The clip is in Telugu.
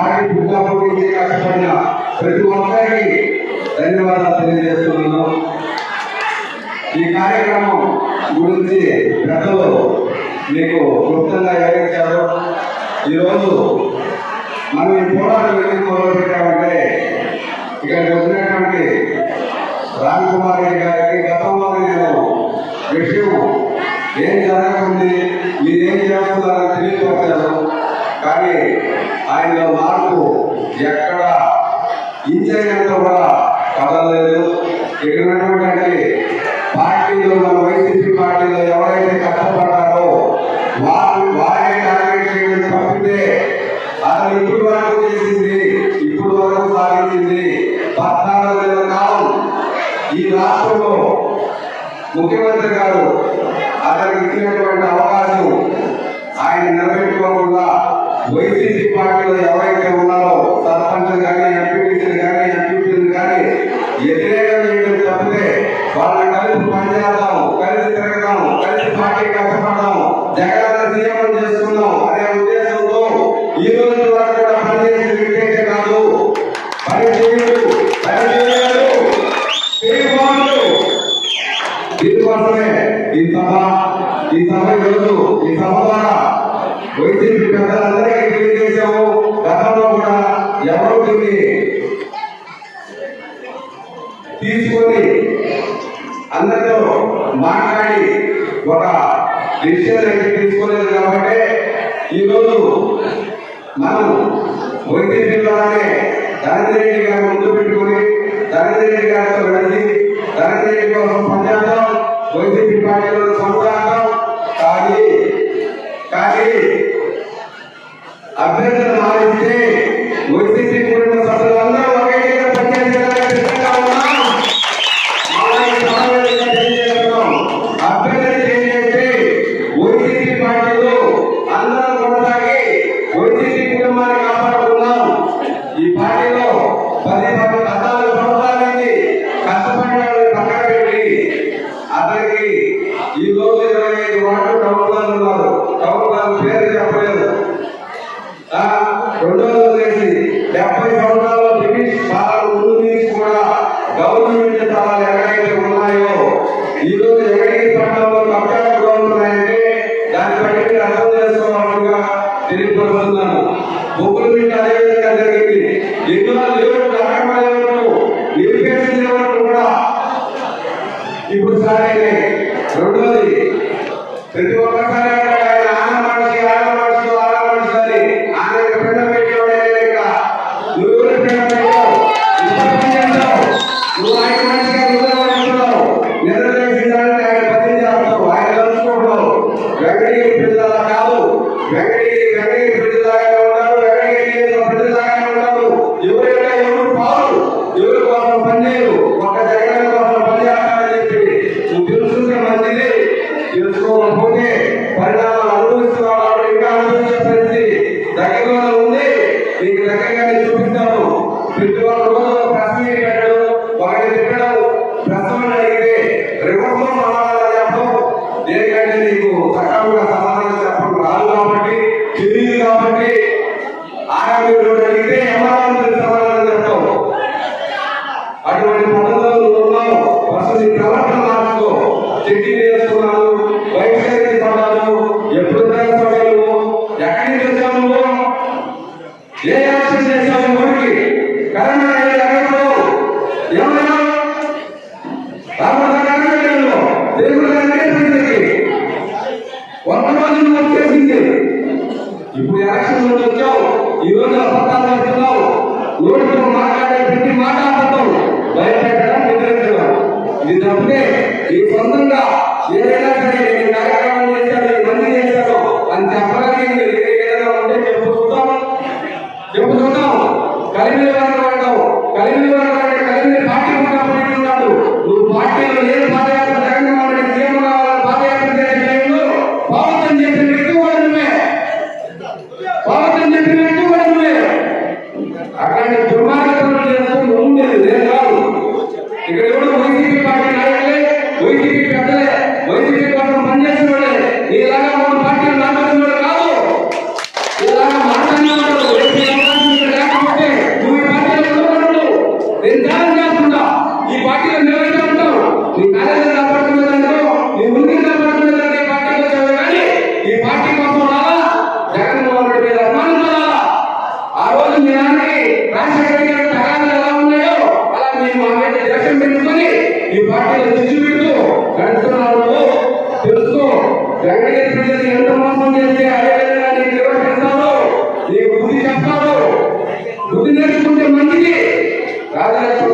ఈ పార్టీ పుట్టినప్పటి కష్టపడిన ప్రతి ఒక్కరికి ధన్యవాదాలు తెలియజేస్తున్నాను. ఈ కార్యక్రమం గురించి గతంలో మీకు క్లుప్తంగా వివరించారు ఈరోజు మనం ఈ పోరాటం ఎందుకు మొదలు పెట్టామంటే ఇక్కడికి వచ్చినటువంటి రామ్ కుమార్ గారికి గతంలో నేను విషయం ఏం ఇంచైనంత కూడా కదలలేదు ఇక్కడ ఉన్నటువంటి పార్టీలో మన వైసీపీ పార్టీలో ఎవరైతే కష్టపడ్డారో వారు వారే టార్గెట్ చేయడం తప్పితే అతను ఇప్పుడు వరకు చేసింది ఇప్పుడు వరకు సాధించింది పద్నాలుగు నెలల కాలం. ఈ రాష్ట్రంలో ముఖ్యమంత్రి గారు అతనికి ఇచ్చినటువంటి అవకాశం ఆయన నిలబెట్టుకోకుండా వైసీపీ పార్టీలో వాళ్ళని కలిసి పనిచేద్దాం కలిసి తిరగదాం కలిసి పార్టీ కష్టపడదాం జగన్ సీఎం చేస్తున్నాం అనే ఉద్దేశంతో ఈ రోజు వరకు కూడా పనిచేసిన వ్యక్తి కాదు. పని చేయడు దీనికోసమే ఈ సభ ఈ సభ ఈరోజు ఈ సభ ద్వారా వైసీపీ పెద్దలందరికీ డిసిషన్ అయితే తీసుకోలేదు కాబట్టి ఈరోజు మనం వైసీపీ ద్వారానే ధనంజయ రెడ్డి గారు ముందు పెట్టుకుని ధనంజయ రెడ్డి గారితో కలిసి ధనంజయ రెడ్డి కోసం పనిచేద్దాం. వైసీపీ పార్టీలో ఆ, రెండోది వచ్చేసి డెబ్బై సంవత్సరాల్లో బ్రిటిష్ పాలన ముందు నుంచి కూడా గవర్నమెంట్ స్థలాలు ఎక్కడైతే ఉన్నాయో ఈ రోజు ఎక్కడికి పట్టణంలో కబ్జాలు దాన్ని బట్టి మీరు అర్థం మీకు జరిగింది. ఎన్నో లేవట్టు అక్కడ నిలిపేసిన లేవట్టు కూడా ఇప్పుడు సరైన రెండోది ప్రతి ఒక్కసారి అంటాడు ఆయన ఆన మనిషి Yeah. ఈ రోజు అబద్ధాలు చెప్తున్నావు. నోటితో మాట్లాడే ప్రతి మాట అబద్ధం. భయపెట్టడం నిద్రించడం. ఇది తప్పితే సొంతంగా ఏదైనా సరే నేను కార్యక్రమం చేశాను మంది చేశాను. ఇక్కడ వెంకటేశ్వర ఎంత మోసం చేస్తే అదే విధంగా నేను నిర్వహిస్తాను నేర్చుకుంటే మంచిది రాజరాజ